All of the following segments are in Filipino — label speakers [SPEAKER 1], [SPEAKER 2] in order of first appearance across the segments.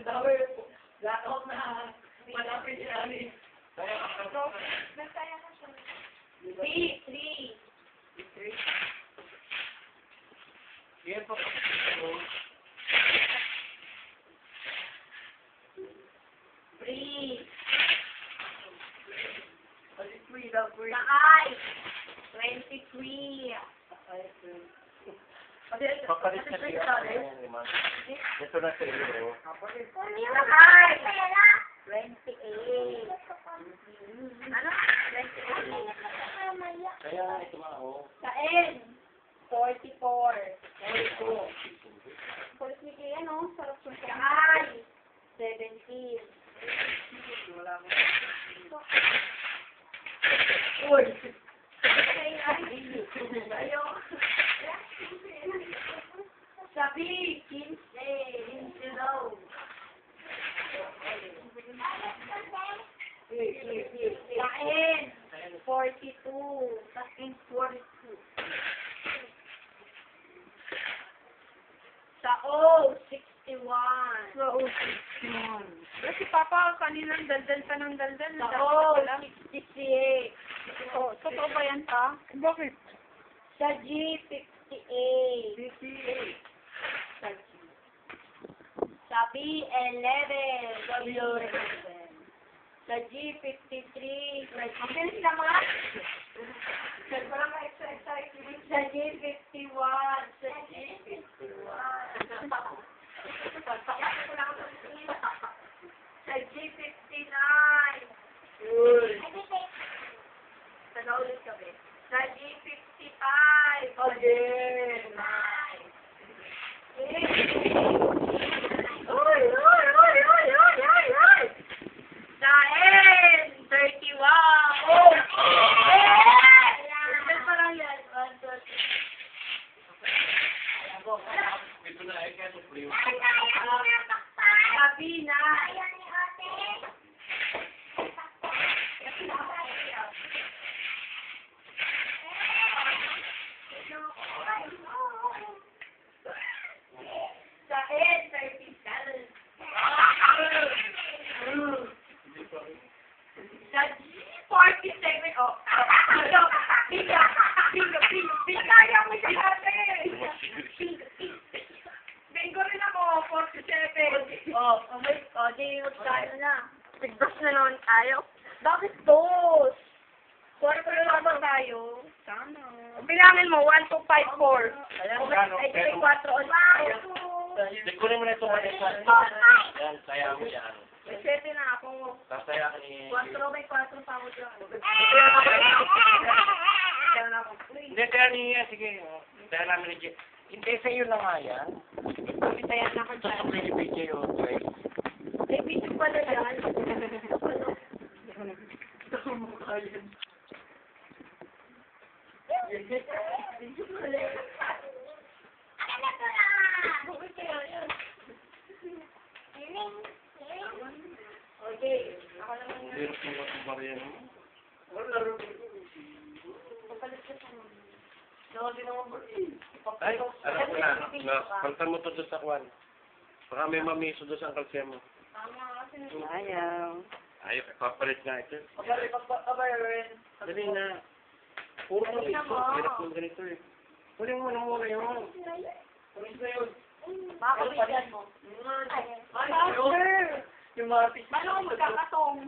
[SPEAKER 1] Dami. Lahat na. Malapit siya ni. Kaya ako.
[SPEAKER 2] Nagkaya na siya.
[SPEAKER 1] Three. Three. Three. Yan.
[SPEAKER 2] Three.
[SPEAKER 1] Three daw.
[SPEAKER 2] Sakay. Twenty-three.
[SPEAKER 3] Papalit na siya. Ito na sa iyo. Kaya ito nga, oh.
[SPEAKER 2] Kain. Forty-four. Forty-two. Forty ano? Sarap sa Sakay. Seventeen.
[SPEAKER 1] Uy.
[SPEAKER 2] Sabi, quince, quince daw. Kain, 42. That means Sa O, 61.
[SPEAKER 4] Sa O, 61. Pero si Papa, kaninang daldal pa ng daldal.
[SPEAKER 2] Sa
[SPEAKER 4] O,
[SPEAKER 2] 66.
[SPEAKER 4] Oh, totoo ba yan pa? Bakit?
[SPEAKER 2] Sa G, 58. 58. Sa B, 11.
[SPEAKER 1] W,
[SPEAKER 2] 11. The G53. Ang bilis G51. Sa G51. Sa G59.
[SPEAKER 1] Uy.
[SPEAKER 2] Sana G55.
[SPEAKER 3] Okay. Na, eh, kaya supliw.
[SPEAKER 2] Sabi na. Sa N, 37. Sa G, 47. Oh. Pingo, pingo, pingo, pingo, pingo. Kaya mo si ate. Pingo, pingo. Bingo rin ako, 47. Oh, oh, wait. Oh, di mo tayo na.
[SPEAKER 4] Bigdos na naman tayo.
[SPEAKER 2] Bakit dos? Kuwari ko na naman tayo.
[SPEAKER 4] Sana. Bilangin mo, 1, 2, 5, 4.
[SPEAKER 3] Ano,
[SPEAKER 2] Ay, di
[SPEAKER 3] pero-
[SPEAKER 2] 4 on
[SPEAKER 3] Hindi, kunin mo na ito. Yan, saya mo yan.
[SPEAKER 2] May 7 na ako.
[SPEAKER 3] Sasaya ka ni...
[SPEAKER 2] 4 may 4 pa ako dyan.
[SPEAKER 1] Kaya.
[SPEAKER 3] Hindi, kaya ni... Sige, oh. kaya namin ni Jay. Hindi, sa iyo na nga yan.
[SPEAKER 4] Kaya na ako dyan.
[SPEAKER 3] Susupli ni BJ, oh. Joy.
[SPEAKER 2] May video pala yan.
[SPEAKER 1] Mukha yun.
[SPEAKER 2] Video pala yan. Okay. Ako naman yun.
[SPEAKER 3] Hirap mo ba itong bariyan mo?
[SPEAKER 1] Wala rin. Saka din naman ba?
[SPEAKER 3] Ay, alam ko na. Palitan mo to doon sa kwan. Baka may mamiso doon sa kalsya mo.
[SPEAKER 4] Ayaw.
[SPEAKER 3] Ay, papalit nga ito.
[SPEAKER 1] Pagkakabayarin.
[SPEAKER 3] Dali na. Puro mamiso. Hirap mo ganito eh. Huli mo na muna yun.
[SPEAKER 1] Ko yun.
[SPEAKER 2] Makakabigyan mo.
[SPEAKER 1] Ay, Yung mga pis-
[SPEAKER 2] Paano kung magkakatong?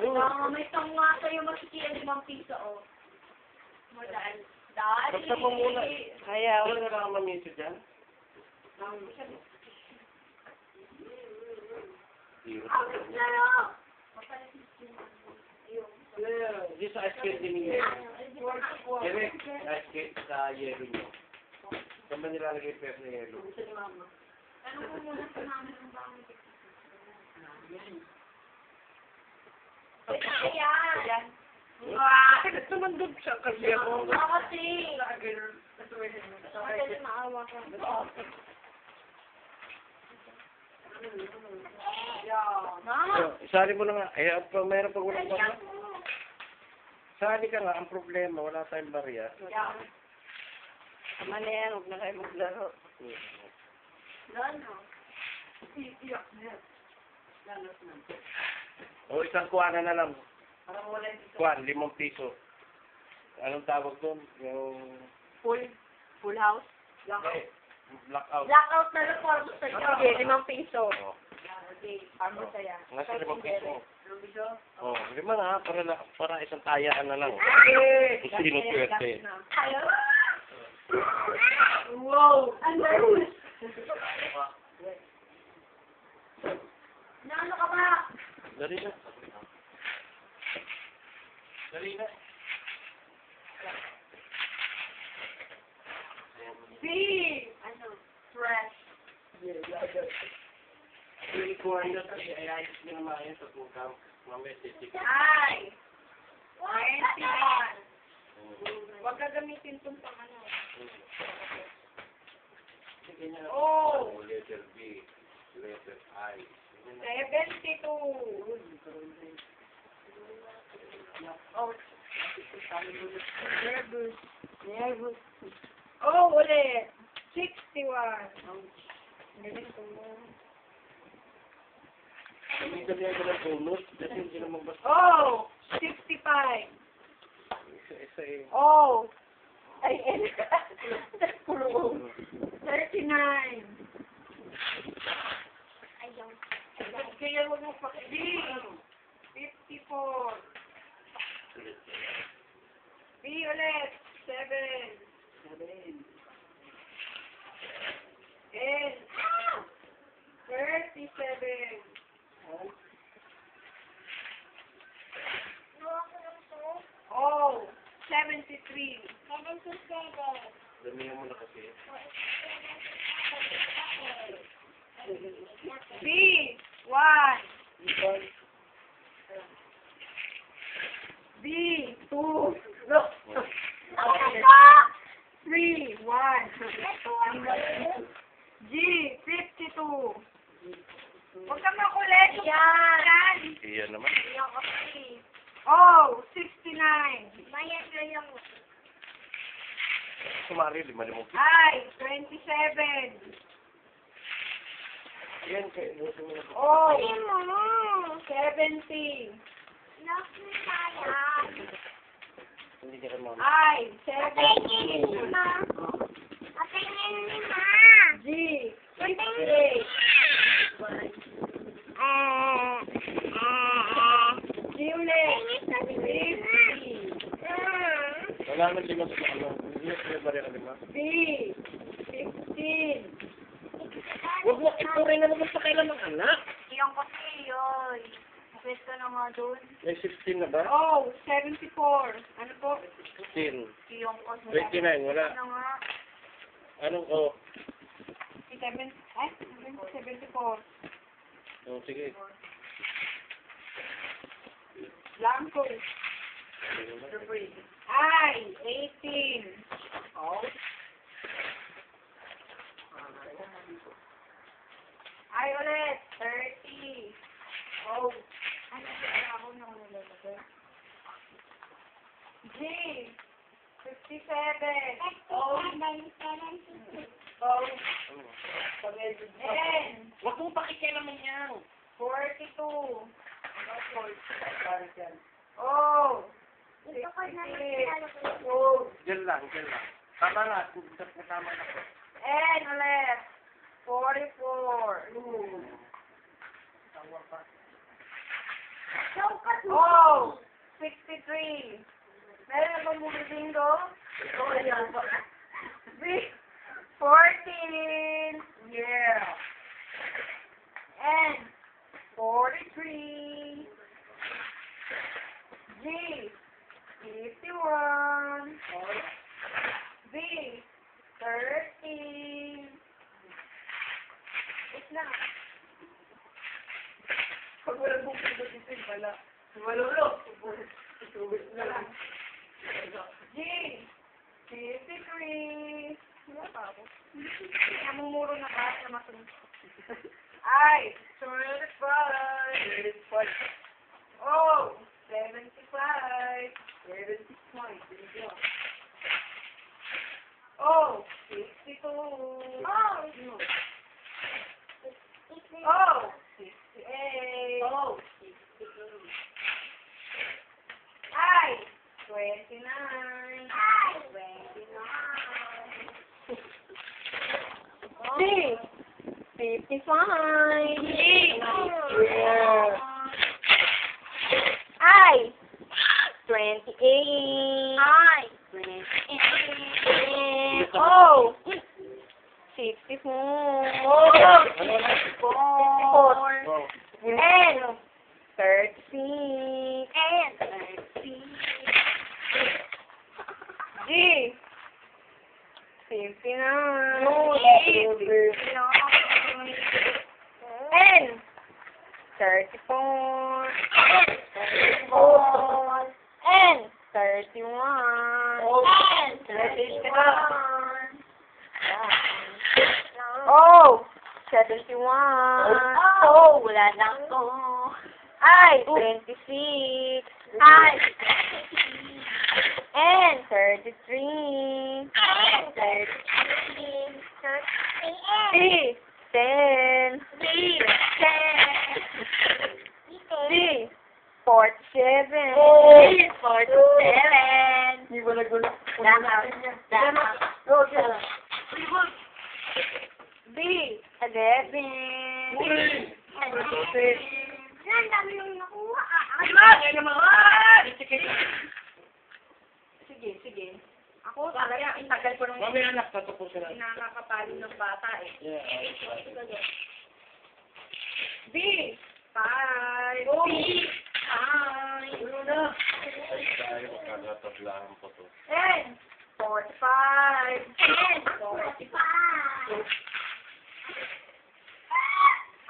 [SPEAKER 2] Ah, may tong nga sa'yo makikita limang piso, oh. Dahil. Dali.
[SPEAKER 3] Basta mo muna.
[SPEAKER 4] Ayaw.
[SPEAKER 3] Wala na lang mamiso dyan. Hirap. Di sa ice cream din niya. Eric, ice cream sa yelo niyo. Saan ba nilalagay yung pera sa yelo?
[SPEAKER 2] Ano mo muna sa namin ang bahay? Ayan.
[SPEAKER 4] Ah, Bakit naman doon siya kasi ako?
[SPEAKER 2] Ako kasi.
[SPEAKER 4] Kasi maawa ka.
[SPEAKER 2] Mama.
[SPEAKER 3] Isali mo na nga. Eh, pa, mayroon pag walang barya. Sali ka nga. Ang problema, wala tayong barya.
[SPEAKER 4] Tama na yan, huwag na kayo maglaro.
[SPEAKER 2] Gano? Iiyak na yan.
[SPEAKER 3] O isang kuwanan na lang.
[SPEAKER 1] Parang wala yung
[SPEAKER 3] Kuwan, limang piso. Anong tawag doon? Yung...
[SPEAKER 4] Full, full house.
[SPEAKER 3] Eh, blackout.
[SPEAKER 2] Blackout na lang para gusto niyo.
[SPEAKER 4] Sige, limang piso.
[SPEAKER 3] Oh.
[SPEAKER 2] Okay, para saya.
[SPEAKER 3] Nasa limang piso.
[SPEAKER 1] Lumiso.
[SPEAKER 3] Oh, lima na, para, na, para isang tayaan na lang.
[SPEAKER 2] Okay.
[SPEAKER 3] Kung sino swerte.
[SPEAKER 2] Hello? Wow! Ang nervous. Naano ka ba?
[SPEAKER 3] Dali na. Dali na.
[SPEAKER 2] B! Ano? Fresh.
[SPEAKER 3] Kuwan na kasi ay ayos niya naman yan sa tukang. Mamaya titik.
[SPEAKER 2] Ay! Twenty-one.
[SPEAKER 4] Huwag ka gamitin itong pang ano.
[SPEAKER 3] Sige niya.
[SPEAKER 2] Oh!
[SPEAKER 3] Oh, letter B. Letter I. Sige na.
[SPEAKER 4] Seventy-two. Oh. Nervous. Nervous. Oh, ulit. Sixty-one. Galing ko mo.
[SPEAKER 3] Minsan niya ko ng bonus. Kasi hindi naman basta.
[SPEAKER 4] Oh! Sixty-five.
[SPEAKER 3] Isa-isa eh.
[SPEAKER 4] Oh! Ay, eh. Thirty-nine. Kaya huwag mo pakili. Fifty-four. B ulit. Seven. N. Thirty-seven. Oh, seventy-three.
[SPEAKER 3] Damihan mo na kasi.
[SPEAKER 4] B, one. B, two. Look. Three, one. G, fifty-two. Huwag ka makulit. Yan.
[SPEAKER 3] Iyan naman.
[SPEAKER 4] Oh, sixty-nine.
[SPEAKER 3] Sumari, lima limang.
[SPEAKER 4] I, twenty-seven.
[SPEAKER 3] Yan, kaya busin mo na.
[SPEAKER 4] Oh, seventy.
[SPEAKER 3] Hindi ka rin mama.
[SPEAKER 4] I, seventy. G, fifty-eight. G ulit. Fifty.
[SPEAKER 3] Wala naman lima sa ano. Hindi ka ba rin ang lima?
[SPEAKER 4] B, fifteen.
[SPEAKER 3] Huwag mo, ito rin na naman sa kailan ng anak.
[SPEAKER 2] Yung kasi yun. Pwesto na nga doon.
[SPEAKER 3] May 16 na ba?
[SPEAKER 4] Oh, seventy-four. Ano po?
[SPEAKER 3] 16.
[SPEAKER 2] Yung kasi.
[SPEAKER 3] 29, wala.
[SPEAKER 2] Ano nga?
[SPEAKER 3] Anong, oh.
[SPEAKER 4] Seven, ay, seventy-four.
[SPEAKER 3] Oh, sige.
[SPEAKER 4] Blanco. I, eighteen.
[SPEAKER 1] Oh.
[SPEAKER 4] I ulit, thirty. Oh,
[SPEAKER 2] Ano ba ako nang nilalagay?
[SPEAKER 4] G, fifty-seven.
[SPEAKER 2] Oh.
[SPEAKER 4] Oh,
[SPEAKER 1] Pag-edit
[SPEAKER 4] N,
[SPEAKER 3] Huwag mong pakikialaman yan.
[SPEAKER 4] forty-two.
[SPEAKER 1] Parang yan.
[SPEAKER 4] Oh,
[SPEAKER 2] Ito ko na
[SPEAKER 4] sixty. Oh,
[SPEAKER 3] Diyan lang, diyan lang. Tama na, tama na.
[SPEAKER 4] N ulit, forty-four. Oh, sixty-three. Meron na bang bumibingo?
[SPEAKER 1] Oh, yan.
[SPEAKER 4] Three, fourteen. Yeah. And forty-three. G, fifty-one. B, thirteen. It's na.
[SPEAKER 1] Pag walang bukod-bukitin pala. Malulog. Ituwid na lang.
[SPEAKER 4] Jay! 53! Wala pa ako. Namumuro na ba masunod? Ay! 25! 25! Oh! 75!
[SPEAKER 1] 75! There you.
[SPEAKER 4] Oh! 62!
[SPEAKER 2] Oh!
[SPEAKER 4] Oh!
[SPEAKER 3] 68! Oh!
[SPEAKER 4] 62!
[SPEAKER 3] Ay!
[SPEAKER 4] 29. Hi. 29. Six. 55. Six. Yeah. I. 28. I. 28. Oh. 64. Oh. 4. Four. And 13. No, N. 34. N. 31. And 31. Oh, 71. Oh, wala na. I, 26. I, and 33. And 33. A. Ten. B. Ten. C. Forty-seven. O. Forty-seven.
[SPEAKER 3] Hindi ba nagulat? Dapat.
[SPEAKER 4] Go, go. B. Eleven. B. Eleven. Ang dami
[SPEAKER 1] nung ah.
[SPEAKER 4] Sige, sige. Ako, talaga tagal ko nung
[SPEAKER 3] Mami anak, tatapusin natin.
[SPEAKER 4] nakakapalo ng bata eh.
[SPEAKER 3] Yeah, ayos, ayos.
[SPEAKER 4] B. Five.
[SPEAKER 1] Oh.
[SPEAKER 4] B. Five.
[SPEAKER 1] Ano na?
[SPEAKER 3] Ay, tayo, magkakatablaan po to.
[SPEAKER 4] Ten. Forty-five. Ten. Forty-five.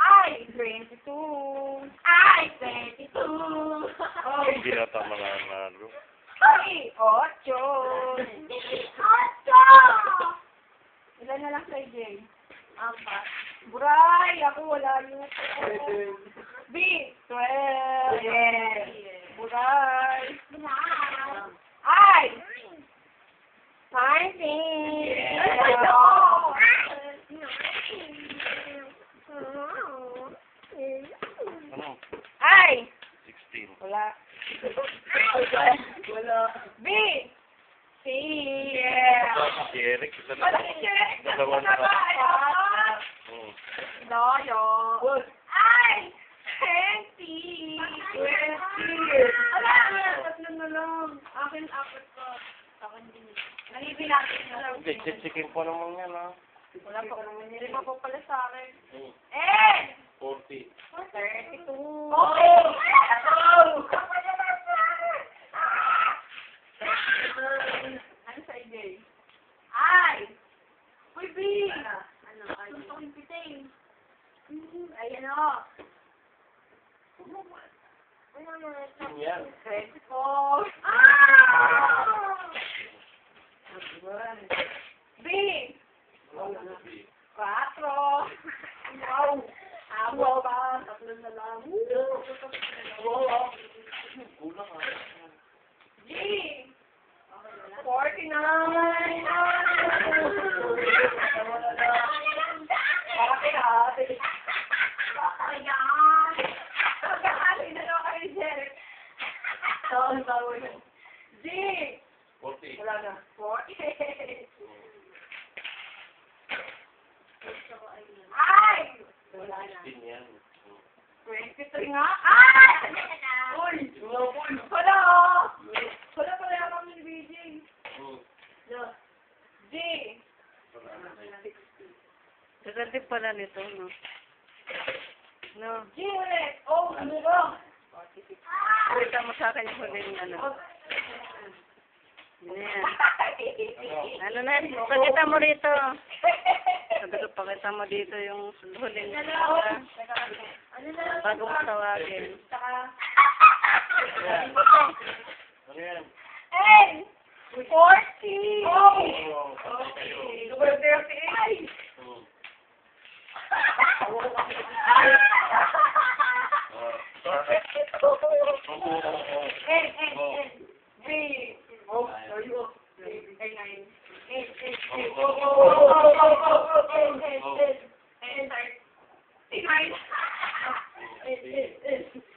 [SPEAKER 4] I. Twenty-two. I. Twenty-two. Oh.
[SPEAKER 3] Hindi na tama na nalo.
[SPEAKER 4] Ay, ocho. Ocho. Ilan na lang kay Jay? Apat. Buray, ako wala yun. B, twelve. Yes. Buray. I, nineteen.
[SPEAKER 3] Ano? Ano?
[SPEAKER 4] I,
[SPEAKER 3] 16.
[SPEAKER 4] wala.
[SPEAKER 1] Wala.
[SPEAKER 4] B, C. Yeah.
[SPEAKER 3] Si Eric, isa na.
[SPEAKER 4] Wala si Jay.
[SPEAKER 3] Dalawa na.
[SPEAKER 1] What?
[SPEAKER 4] Ay! Twenty! Twenty! Ala! Tatlo na lang. Akin, apat ko. Akin din. Nalibin natin na lang.
[SPEAKER 3] Hindi, chichikin po naman yan, ha?
[SPEAKER 4] Wala pa. Lima po pala sa akin. Eh!
[SPEAKER 3] 40.
[SPEAKER 4] Thirty-two.
[SPEAKER 1] Okay.
[SPEAKER 4] Ano sa inyo? Ay! Uy, B! Ano? Gusto kong piting. Ayan o.
[SPEAKER 3] Yun yan.
[SPEAKER 4] Twenty-four. Ah! B! Quatro. Wow. Abo ba? Tatlo na lang.
[SPEAKER 3] Kulang, ha?
[SPEAKER 4] G! Forty-nine.
[SPEAKER 1] Wala na.
[SPEAKER 4] Forty. Ay!
[SPEAKER 1] Wala na.
[SPEAKER 3] 16 yan. Hmm.
[SPEAKER 4] Twenty-three nga. Ay!
[SPEAKER 1] Uy! Wala
[SPEAKER 4] oh. Wala pala yung ni BJ.
[SPEAKER 3] Hmm.
[SPEAKER 4] G!
[SPEAKER 5] Gaganda pala nito, no? No.
[SPEAKER 4] Jire! Oh, ano ba?
[SPEAKER 5] Mo sa akin yung huling ano. Yan. Ano na? Pakita mo rito. Sabi pakita mo dito yung huling Ano
[SPEAKER 4] na?
[SPEAKER 5] Bago mo tawagin.
[SPEAKER 3] Ano yan?
[SPEAKER 4] Eh! Fourteen.
[SPEAKER 3] Oh!
[SPEAKER 4] Número
[SPEAKER 3] 38.
[SPEAKER 4] N, N, N. B.
[SPEAKER 1] O, W, O.
[SPEAKER 4] A, nine. N, N, N.
[SPEAKER 3] O,
[SPEAKER 4] O, O, O, O, O, O, N, N, N. N, N. N, N. N, N.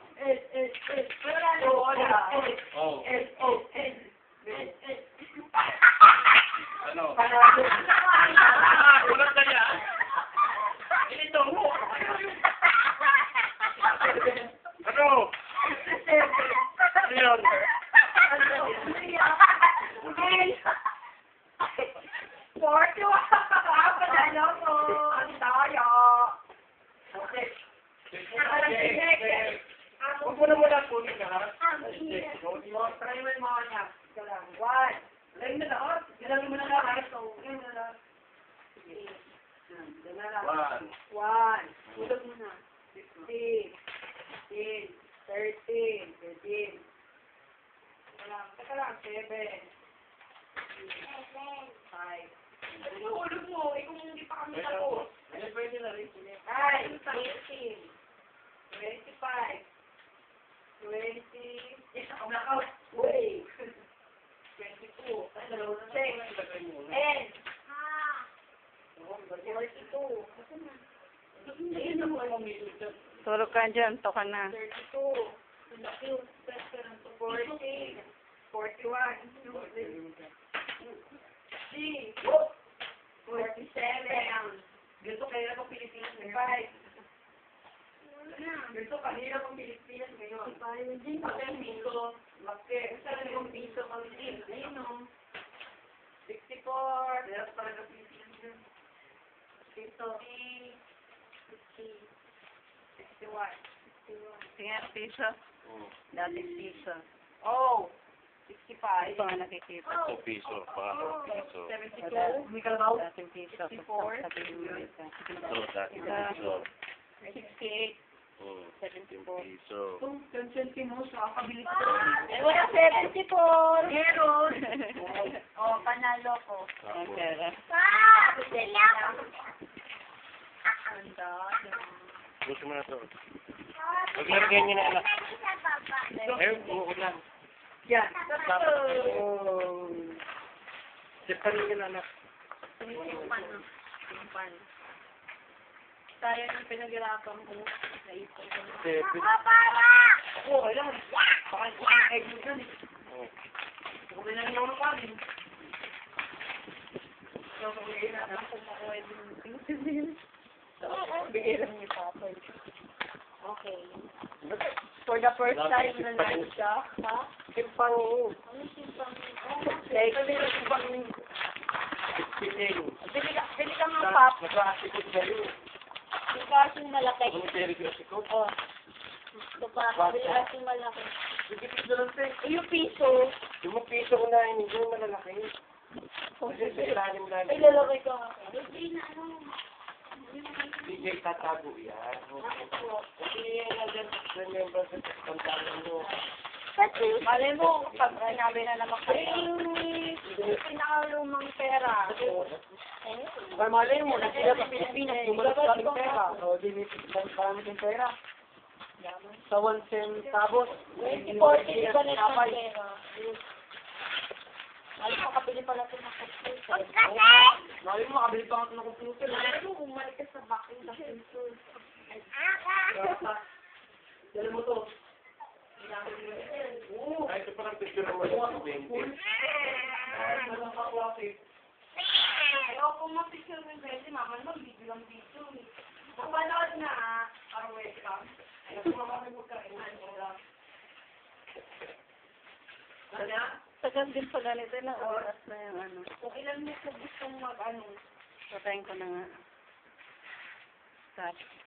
[SPEAKER 4] Ginagin mo na lang, ha? So, yun na lang. Sige. Na lang.
[SPEAKER 3] One.
[SPEAKER 4] One. Tulog mo na. Fifteen. Fifteen. Thirteen. Thirteen. Teka lang. Teka lang. Seven. Five. Ano ulog mo? Eh, kung hindi pa kami tapos.
[SPEAKER 3] Ano pwede na rin?
[SPEAKER 4] Nine. Eighteen. Twenty-five. Twenty. Yes, ako na ka. Wait. 22. Ay, dalawa na lang. Ilagay mo na. N. Ha. 42. Basta na. Ayun na mo ang mamilog dyan.
[SPEAKER 5] Tulog ka dyan, to ka na.
[SPEAKER 4] 32. 40. 41. G. 47. Ganito kaya ako Pilipinas. 5. Ganito kahirap ang Pilipinas ngayon. Pagkain dito, maske, saan yung piso kami din? Ayun o. 64. Meron talaga Pilipinas. 50. 50. 61.
[SPEAKER 5] Kaya piso. Oh. Dati piso.
[SPEAKER 4] Oh! 65.
[SPEAKER 5] Ito nga nakikita.
[SPEAKER 3] Ito piso. Oh, Bago
[SPEAKER 4] oh. piso. 72.
[SPEAKER 5] May piso. 64. Ito,
[SPEAKER 3] dating 68.
[SPEAKER 4] Oh.
[SPEAKER 3] 70
[SPEAKER 4] po.
[SPEAKER 3] So,
[SPEAKER 4] Kung consenting mo, nakakabili ko.
[SPEAKER 5] Eh, wala 74.
[SPEAKER 4] Meron. oh, panalo ko.
[SPEAKER 5] Ah, ah, ang tapos, pera.
[SPEAKER 3] Ah, sila gusto mo na to. Ah, Huwag lang ganyan na anak. Eh, buko lang.
[SPEAKER 4] Yan.
[SPEAKER 3] Tapos, oh. Sipan nyo na anak. Sumisipan. Sumisipan.
[SPEAKER 4] Tayo yung pinaghirapan ko. Naipon ko.
[SPEAKER 3] Seven.
[SPEAKER 4] Oo, kailangan. Baka yung egg mo dyan eh. Kung may nangyong ng kanin. So, kung may na kung makuha din. Bigay lang ni Papa. Okay. For the first time na night siya, ha?
[SPEAKER 3] Simpang.
[SPEAKER 4] Like, simpang.
[SPEAKER 3] Piting.
[SPEAKER 4] Bili ka, bili ka ng pop.
[SPEAKER 3] Nag-asikot sa'yo.
[SPEAKER 4] Kasing malaki.
[SPEAKER 3] Ano?
[SPEAKER 4] Oh. Ito pa, kasing malaki.
[SPEAKER 3] Sige, piso lang sa'yo.
[SPEAKER 4] Eh, yung piso.
[SPEAKER 3] Yung piso ko na hindi yung malalaki. Kasi sa ilalim lang.
[SPEAKER 4] Ay, lalaki ka nga.
[SPEAKER 3] DJ tatago yan. Kasi yan na dyan. Remember sa pantalan mo.
[SPEAKER 4] Malay mo, pag sinabi na naman kayo, yung pinakalumang pera. Ay, malay mo, nasila sa Pilipinas, bumalik sa ating pera. O, dinitipan pa namin yung pera. Sa one centavos. 20, 40, iba na yung pera. Malay mo, kabili pala ito ng computer. Malay mo, kabili pa ito ng computer. Malay mo, bumalik ka sa bakin sa computer. Dala mo to.
[SPEAKER 3] Ay, ito parang picture lang sa 20.
[SPEAKER 4] Ayoko kung mapicture mo yung pwede, mama naman, video lang video. eh. Napanood na, ah, para welcome. Ayoko naman kami magkainan ko lang. Kanya,
[SPEAKER 5] Tagal din pala nito na oras na yung ano.
[SPEAKER 4] kung ilan mo ko gustong mag, ano,
[SPEAKER 5] Patayin ko na nga. Stop.